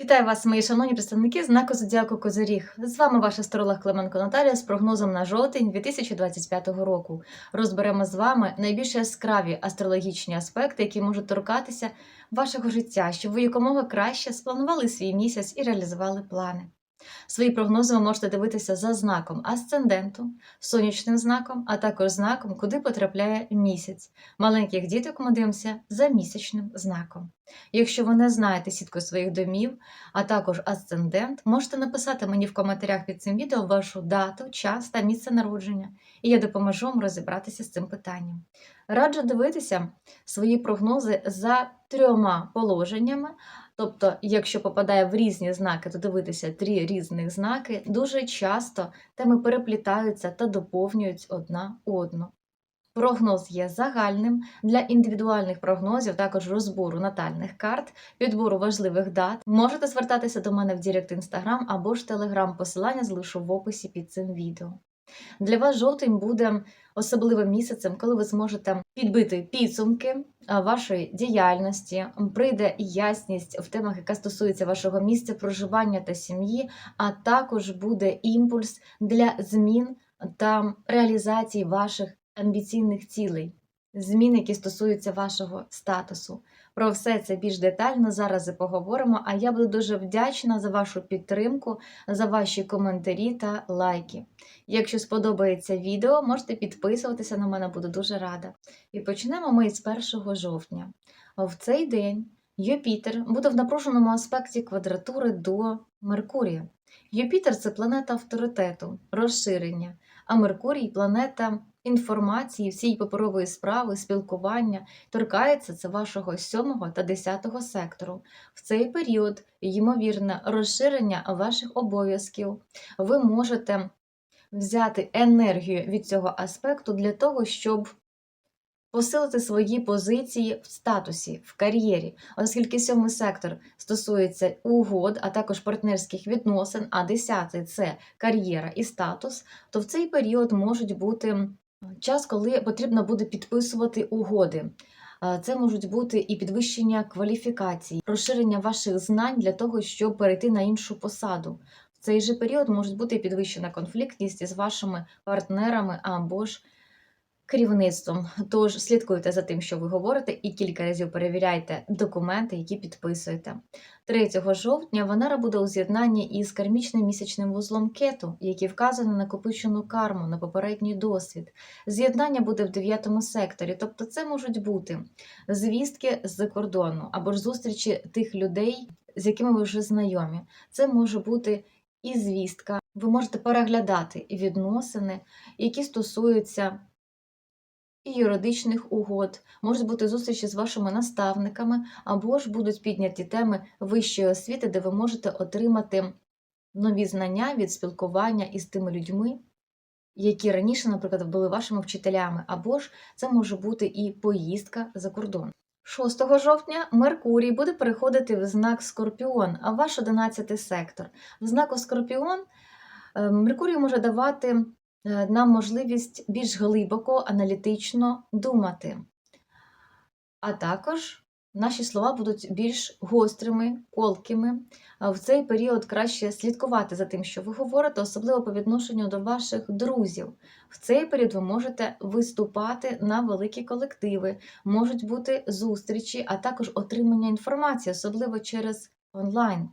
Вітаю вас, мої шановні представники знаку Зодіаку Козиріг. З вами ваш астролог Клименко Наталія з прогнозом на жовтень 2025 року. Розберемо з вами найбільш яскраві астрологічні аспекти, які можуть торкатися вашого життя, щоб ви якомога краще спланували свій місяць і реалізували плани. Свої прогнози ви можете дивитися за знаком асценденту, сонячним знаком, а також знаком, куди потрапляє місяць. Маленьких діток ми дивимося за місячним знаком. Якщо ви не знаєте сітку своїх домів, а також асцендент, можете написати мені в коментарях під цим відео вашу дату, час та місце народження, і я допоможу вам розібратися з цим питанням. Раджу дивитися свої прогнози за трьома положеннями. Тобто, якщо попадає в різні знаки, то дивитися три різних знаки, дуже часто теми переплітаються та доповнюють одна одну. Прогноз є загальним для індивідуальних прогнозів, також розбору натальних карт, підбору важливих дат. Можете звертатися до мене в Дірект Інстаграм або ж Телеграм. Посилання залишу в описі під цим відео. Для вас жовтень буде особливим місяцем, коли ви зможете підбити підсумки вашої діяльності, прийде ясність в темах, яка стосується вашого місця проживання та сім'ї, а також буде імпульс для змін та реалізації ваших амбіційних цілей, змін, які стосуються вашого статусу. Про все це більш детально зараз і поговоримо. А я буду дуже вдячна за вашу підтримку, за ваші коментарі та лайки. Якщо сподобається відео, можете підписуватися на мене, буду дуже рада. І почнемо ми з 1 жовтня. В цей день Юпітер буде в напруженому аспекті квадратури до Меркурія. Юпітер це планета авторитету, розширення, а Меркурій планета інформації, всієї паперової справи, спілкування, торкається це вашого 7 та 10 сектору. В цей період, ймовірне, розширення ваших обов'язків. Ви можете взяти енергію від цього аспекту для того, щоб посилити свої позиції в статусі, в кар'єрі, оскільки сьомий сектор стосується угод, а також партнерських відносин, а десятий це кар'єра і статус, то в цей період можуть бути час, коли потрібно буде підписувати угоди. Це можуть бути і підвищення кваліфікацій, розширення ваших знань для того, щоб перейти на іншу посаду. В цей же період може бути підвищена конфліктність із вашими партнерами або ж керівництвом. Тож слідкуйте за тим, що ви говорите, і кілька разів перевіряйте документи, які підписуєте. 3 жовтня Венера буде у з'єднанні із кармічним місячним вузлом кету, який вказує на накопичену карму, на попередній досвід. З'єднання буде в 9 секторі, тобто це можуть бути звістки з-за кордону або ж зустрічі тих людей, з якими ви вже знайомі. Це може бути і звістка. Ви можете переглядати відносини, які стосуються і юридичних угод, можуть бути зустрічі з вашими наставниками, або ж будуть підняті теми вищої освіти, де ви можете отримати нові знання від спілкування із тими людьми, які раніше, наприклад, були вашими вчителями, або ж це може бути і поїздка за кордон. 6 жовтня Меркурій буде переходити в знак Скорпіон, а ваш 11 сектор. В знаку Скорпіон е, Меркурій може давати нам можливість більш глибоко, аналітично думати. А також наші слова будуть більш гострими, колкими. В цей період краще слідкувати за тим, що ви говорите, особливо по відношенню до ваших друзів. В цей період ви можете виступати на великі колективи, можуть бути зустрічі, а також отримання інформації, особливо через онлайн.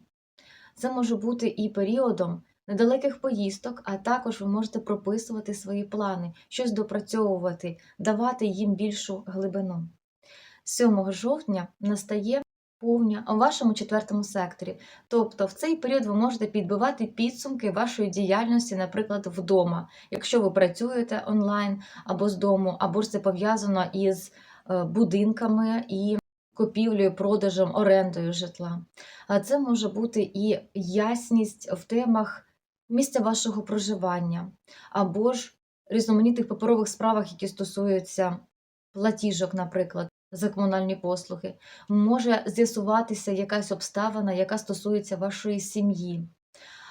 Це може бути і періодом недалеких поїздок, а також ви можете прописувати свої плани, щось допрацьовувати, давати їм більшу глибину. 7 жовтня настає повня у вашому четвертому секторі. Тобто в цей період ви можете підбивати підсумки вашої діяльності, наприклад, вдома, якщо ви працюєте онлайн або з дому, або ж це пов'язано із е, будинками і купівлею, продажем, орендою житла. А це може бути і ясність в темах місця вашого проживання, або ж різноманітних паперових справах, які стосуються платіжок, наприклад за комунальні послуги, може з'ясуватися якась обставина, яка стосується вашої сім'ї.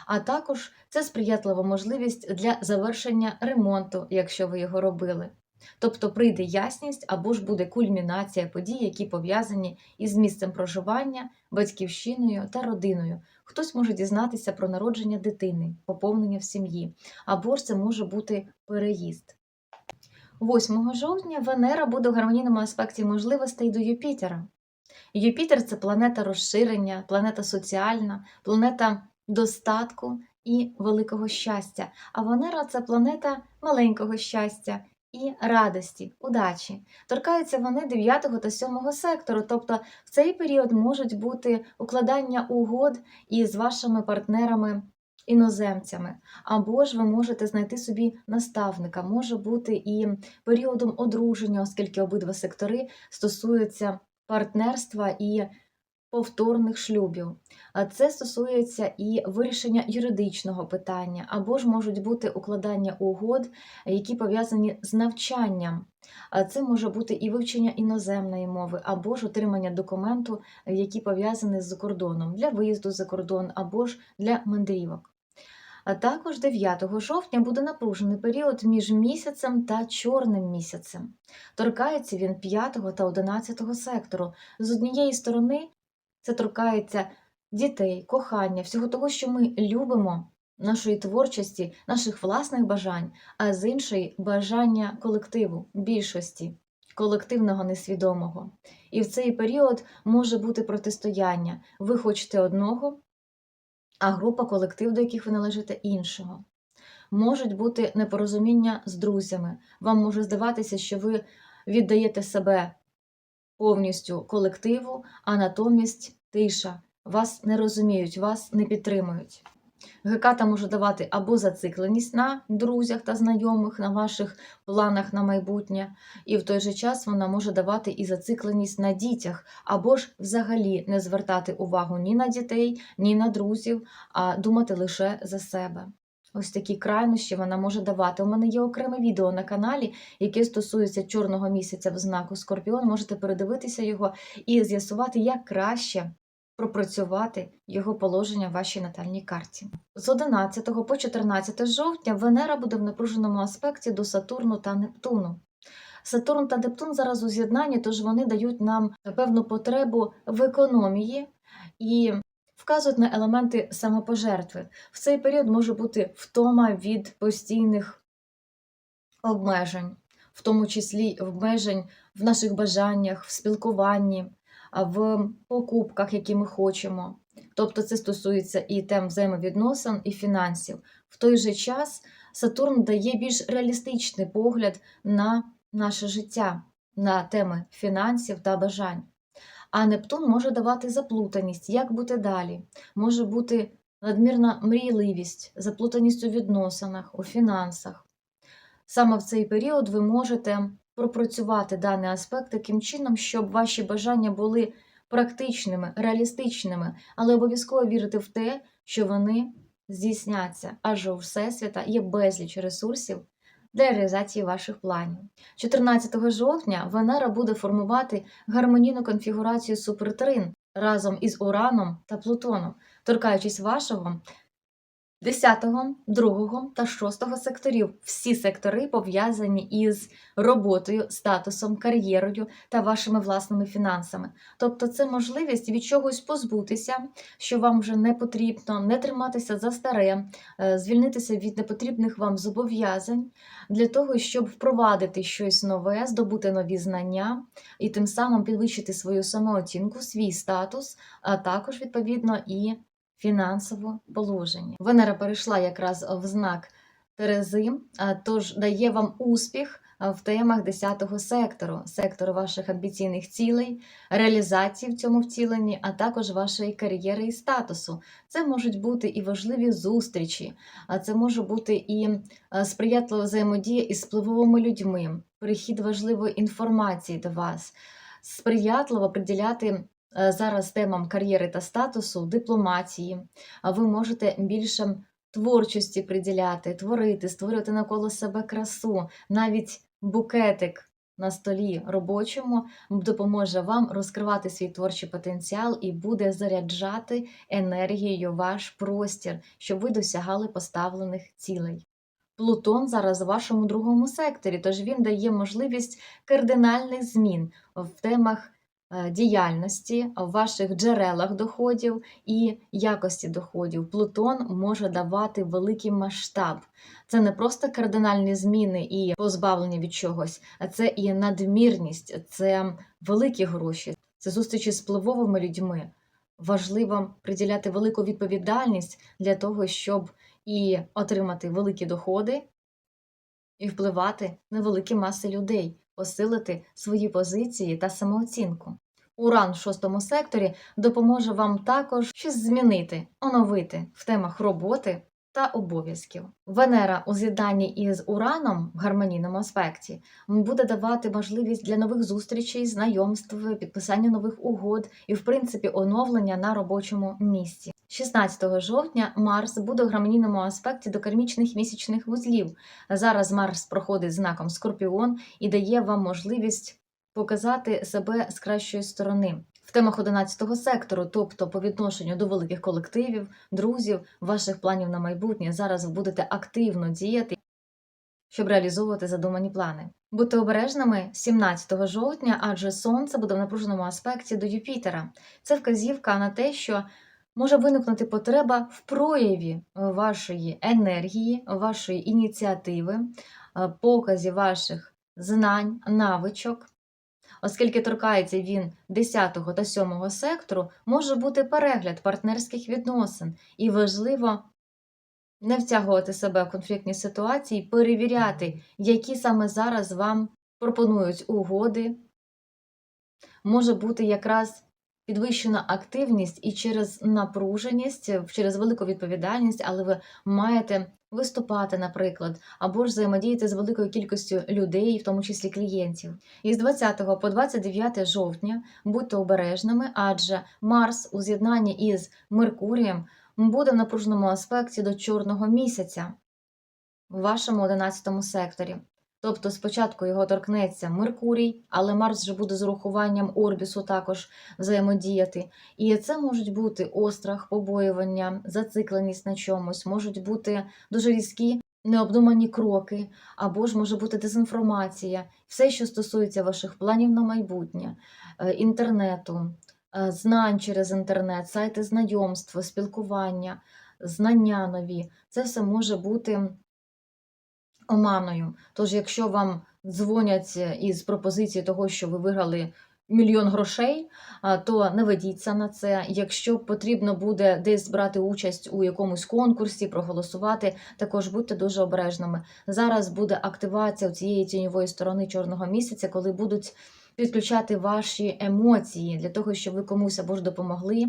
А також це сприятлива можливість для завершення ремонту, якщо ви його робили. Тобто прийде ясність або ж буде кульмінація подій, які пов'язані із місцем проживання, батьківщиною та родиною. Хтось може дізнатися про народження дитини, поповнення в сім'ї, або ж це може бути переїзд. 8 жовтня Венера буде в гармонійному аспекті можливостей до Юпітера. Юпітер це планета розширення, планета соціальна, планета достатку і великого щастя. А Венера це планета маленького щастя і радості, удачі. Торкаються вони 9 та 7 сектору, тобто в цей період можуть бути укладання угод із вашими партнерами. Іноземцями, або ж ви можете знайти собі наставника, може бути і періодом одруження, оскільки обидва сектори стосуються партнерства і повторних шлюбів. Це стосується і вирішення юридичного питання, або ж можуть бути укладання угод, які пов'язані з навчанням. Це може бути і вивчення іноземної мови, або ж отримання документу, які пов'язані з кордоном для виїзду за кордон, або ж для мандрівок. А також 9 жовтня буде напружений період між місяцем та чорним місяцем. Торкається він 5 та 11 сектору. З однієї сторони, це торкається дітей, кохання, всього того, що ми любимо, нашої творчості, наших власних бажань, а з іншої бажання колективу, більшості, колективного несвідомого. І в цей період може бути протистояння. Ви хочете одного, а група, колектив, до яких ви належите, іншого. Можуть бути непорозуміння з друзями. Вам може здаватися, що ви віддаєте себе повністю колективу, а натомість тиша. Вас не розуміють, вас не підтримують. Геката може давати або зацикленість на друзях та знайомих, на ваших планах на майбутнє, і в той же час вона може давати і зацикленість на дітях, або ж взагалі не звертати увагу ні на дітей, ні на друзів, а думати лише за себе. Ось такі крайнощі вона може давати. У мене є окреме відео на каналі, яке стосується чорного місяця в знаку Скорпіон. Можете передивитися його і з'ясувати, як краще пропрацювати його положення в вашій натальній карті. З 11 по 14 жовтня Венера буде в напруженому аспекті до Сатурну та Нептуну. Сатурн та Нептун зараз у з'єднанні, тож вони дають нам певну потребу в економії і вказують на елементи самопожертви. В цей період може бути втома від постійних обмежень, в тому числі обмежень в наших бажаннях, в спілкуванні, в покупках, які ми хочемо. Тобто це стосується і тем взаємовідносин, і фінансів. В той же час Сатурн дає більш реалістичний погляд на наше життя, на теми фінансів та бажань. А Нептун може давати заплутаність, як бути далі, може бути надмірна мрійливість, заплутаність у відносинах, у фінансах. Саме в цей період ви можете пропрацювати даний аспект таким чином, щоб ваші бажання були практичними, реалістичними, але обов'язково вірити в те, що вони здійсняться, адже у Всесвіта є безліч ресурсів для реалізації ваших планів. 14 жовтня Венера буде формувати гармонійну конфігурацію супертрин разом із Ураном та Плутоном, торкаючись вашого 10, 2 та 6 секторів. Всі сектори пов'язані із роботою, статусом, кар'єрою та вашими власними фінансами. Тобто це можливість від чогось позбутися, що вам вже не потрібно, не триматися за старе, е, звільнитися від непотрібних вам зобов'язань для того, щоб впровадити щось нове, здобути нові знання і тим самим підвищити свою самооцінку, свій статус, а також відповідно і фінансове положення. Венера перейшла якраз в знак Терези, тож дає вам успіх в темах 10-го сектору, сектору ваших амбіційних цілей, реалізації в цьому втіленні, а також вашої кар'єри і статусу. Це можуть бути і важливі зустрічі, а це може бути і сприятлива взаємодія із впливовими людьми, перехід важливої інформації до вас, сприятливо приділяти зараз темам кар'єри та статусу, дипломатії, ви можете більше творчості приділяти, творити, створювати навколо себе красу, навіть букетик. На столі робочому допоможе вам розкривати свій творчий потенціал і буде заряджати енергією ваш простір, щоб ви досягали поставлених цілей. Плутон зараз у вашому другому секторі, тож він дає можливість кардинальних змін в темах е, діяльності, в ваших джерелах доходів і якості доходів. Плутон може давати великий масштаб. Це не просто кардинальні зміни і позбавлення від чогось, а це і надмірність, це великі гроші, це зустрічі з впливовими людьми. Важливо приділяти велику відповідальність для того, щоб і отримати великі доходи, і впливати на великі маси людей, посилити свої позиції та самооцінку. Уран в шостому секторі допоможе вам також щось змінити, оновити в темах роботи та обов'язків. Венера у з'єднанні із Ураном в гармонійному аспекті буде давати можливість для нових зустрічей, знайомств, підписання нових угод і, в принципі, оновлення на робочому місці. 16 жовтня Марс буде у гармонійному аспекті до кармічних місячних вузлів. Зараз Марс проходить знаком Скорпіон і дає вам можливість показати себе з кращої сторони. В темах 11 сектору, тобто по відношенню до великих колективів, друзів, ваших планів на майбутнє, зараз ви будете активно діяти, щоб реалізовувати задумані плани. Будьте обережними 17 жовтня, адже Сонце буде в напруженому аспекті до Юпітера. Це вказівка на те, що може виникнути потреба в прояві вашої енергії, вашої ініціативи, е, показі ваших знань, навичок. Оскільки торкається він 10 та 7 сектору, може бути перегляд партнерських відносин, і важливо не втягувати себе в конфліктні ситуації, перевіряти, які саме зараз вам пропонують угоди. Може бути якраз підвищена активність і через напруженість, через велику відповідальність, але ви маєте виступати, наприклад, або ж взаємодіяти з великою кількістю людей, в тому числі клієнтів. Із 20 по 29 жовтня будьте обережними, адже Марс у з'єднанні із Меркурієм буде в напруженому аспекті до чорного місяця в вашому 11 секторі. Тобто спочатку його торкнеться Меркурій, але Марс вже буде з урахуванням Орбісу також взаємодіяти. І це можуть бути острах, побоювання, зацикленість на чомусь, можуть бути дуже різкі необдумані кроки, або ж може бути дезінформація, все, що стосується ваших планів на майбутнє, е, інтернету, е, знань через інтернет, сайти знайомства, спілкування, знання нові. Це все може бути оманою. Тож, якщо вам дзвонять із пропозиції того, що ви виграли мільйон грошей, то не ведіться на це. Якщо потрібно буде десь брати участь у якомусь конкурсі, проголосувати, також будьте дуже обережними. Зараз буде активація цієї тіньової сторони чорного місяця, коли будуть. Підключати ваші емоції для того, щоб ви комусь або ж допомогли,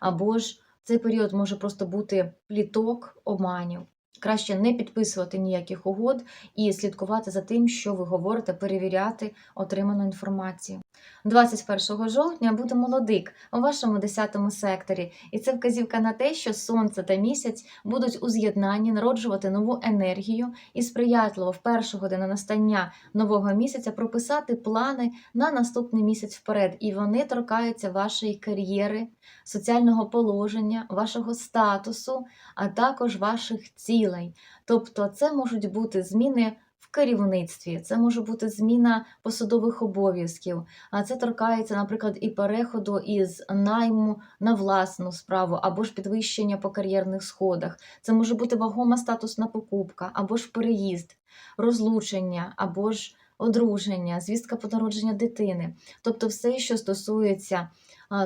або ж цей період може просто бути пліток обманів. Краще не підписувати ніяких угод і слідкувати за тим, що ви говорите, перевіряти отриману інформацію. 21 жовтня буде молодик у вашому 10 секторі, і це вказівка на те, що сонце та місяць будуть у з'єднанні народжувати нову енергію і сприятливо в першу годину настання нового місяця прописати плани на наступний місяць вперед, і вони торкаються вашої кар'єри, соціального положення, вашого статусу, а також ваших цілей. Тобто, це можуть бути зміни в керівництві, це може бути зміна посадових обов'язків, а це торкається, наприклад, і переходу із найму на власну справу, або ж підвищення по кар'єрних сходах. Це може бути вагома статусна покупка, або ж переїзд, розлучення, або ж одруження, звістка про народження дитини. Тобто, все, що стосується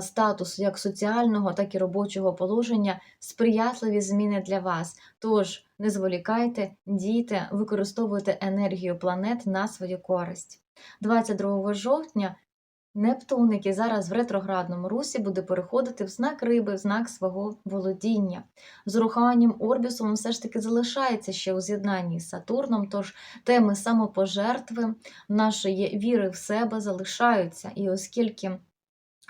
статусу як соціального, так і робочого положення, сприятливі зміни для вас. Тож не зволікайте, дійте, використовуйте енергію планет на свою користь. 22 жовтня Нептун, який зараз в ретроградному русі, буде переходити в знак риби, в знак свого володіння. З урахуванням Орбісу він все ж таки залишається ще у з'єднанні з Сатурном, тож теми самопожертви, нашої віри в себе залишаються. І оскільки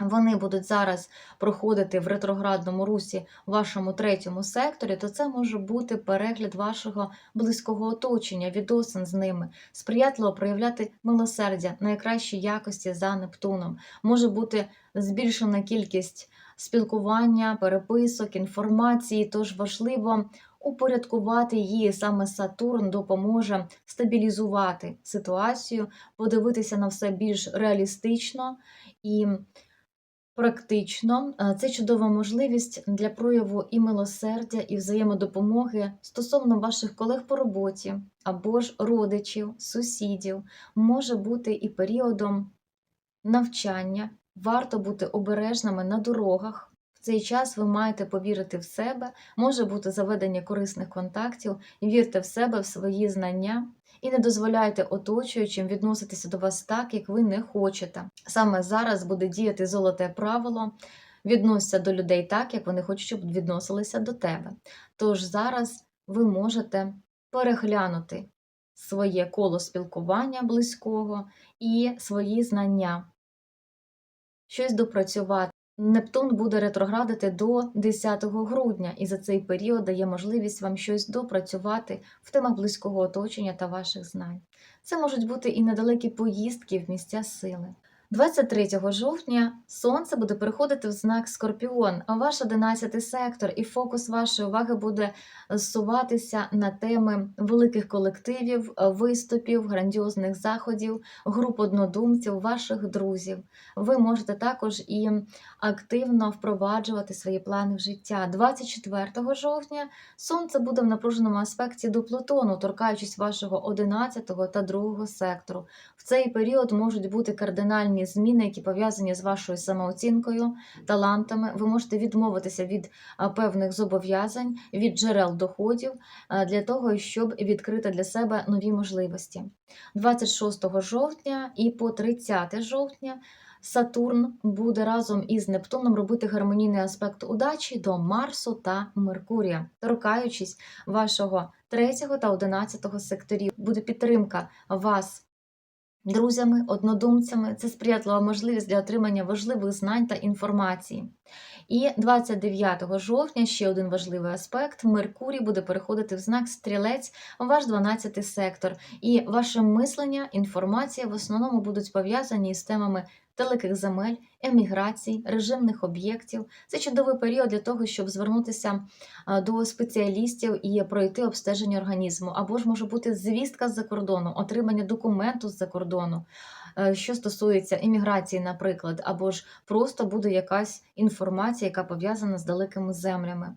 вони будуть зараз проходити в ретроградному русі в вашому третьому секторі, то це може бути перегляд вашого близького оточення, відносин з ними, сприятливо проявляти милосердя найкращій якості за Нептуном. Може бути збільшена кількість спілкування, переписок, інформації, тож важливо упорядкувати її. Саме Сатурн допоможе стабілізувати ситуацію, подивитися на все більш реалістично і практично. Це чудова можливість для прояву і милосердя, і взаємодопомоги стосовно ваших колег по роботі або ж родичів, сусідів. Може бути і періодом навчання. Варто бути обережними на дорогах. В цей час ви маєте повірити в себе, може бути заведення корисних контактів, вірте в себе, в свої знання і не дозволяйте оточуючим відноситися до вас так, як ви не хочете. Саме зараз буде діяти золоте правило. Відносься до людей так, як вони хочуть, щоб відносилися до тебе. Тож зараз ви можете переглянути своє коло спілкування близького і свої знання щось допрацювати. Нептун буде ретроградити до 10 грудня, і за цей період дає можливість вам щось допрацювати в темах близького оточення та ваших знань. Це можуть бути і недалекі поїздки в місця сили. 23 жовтня сонце буде переходити в знак Скорпіон, а ваш 11 сектор і фокус вашої уваги буде зсуватися на теми великих колективів, виступів, грандіозних заходів, груп однодумців, ваших друзів. Ви можете також і активно впроваджувати свої плани в життя. 24 жовтня сонце буде в напруженому аспекті до Плутону, торкаючись вашого 11 та 2 сектору. В цей період можуть бути кардинальні зміни, які пов'язані з вашою самооцінкою, талантами. Ви можете відмовитися від певних зобов'язань, від джерел доходів для того, щоб відкрити для себе нові можливості. 26 жовтня і по 30 жовтня. Сатурн буде разом із Нептуном робити гармонійний аспект удачі до Марсу та Меркурія, торкаючись вашого 3 та 11 секторів. Буде підтримка вас друзями, однодумцями. Це сприятлива можливість для отримання важливих знань та інформації. І 29 жовтня ще один важливий аспект: Меркурій буде переходити в знак стрілець, ваш 12 сектор, і ваше мислення, інформація в основному будуть пов'язані з темами далеких земель, еміграцій, режимних об'єктів. Це чудовий період для того, щоб звернутися до спеціалістів і пройти обстеження організму. Або ж може бути звістка з-за кордону, отримання документу з-за кордону, е, що стосується еміграції, наприклад, або ж просто буде якась інформація, яка пов'язана з далекими землями.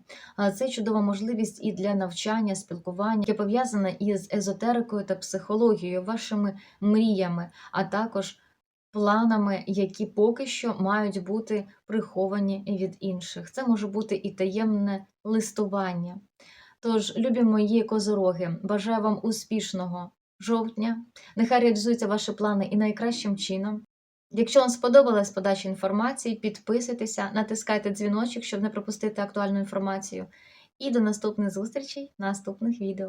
Це чудова можливість і для навчання, спілкування, яке пов'язане із езотерикою та психологією, вашими мріями, а також планами, які поки що мають бути приховані від інших. Це може бути і таємне листування. Тож, любі мої козороги, бажаю вам успішного жовтня. Нехай реалізуються ваші плани і найкращим чином. Якщо вам сподобалась подача інформації, підписуйтеся, натискайте дзвіночок, щоб не пропустити актуальну інформацію. І до наступних зустрічей, наступних відео.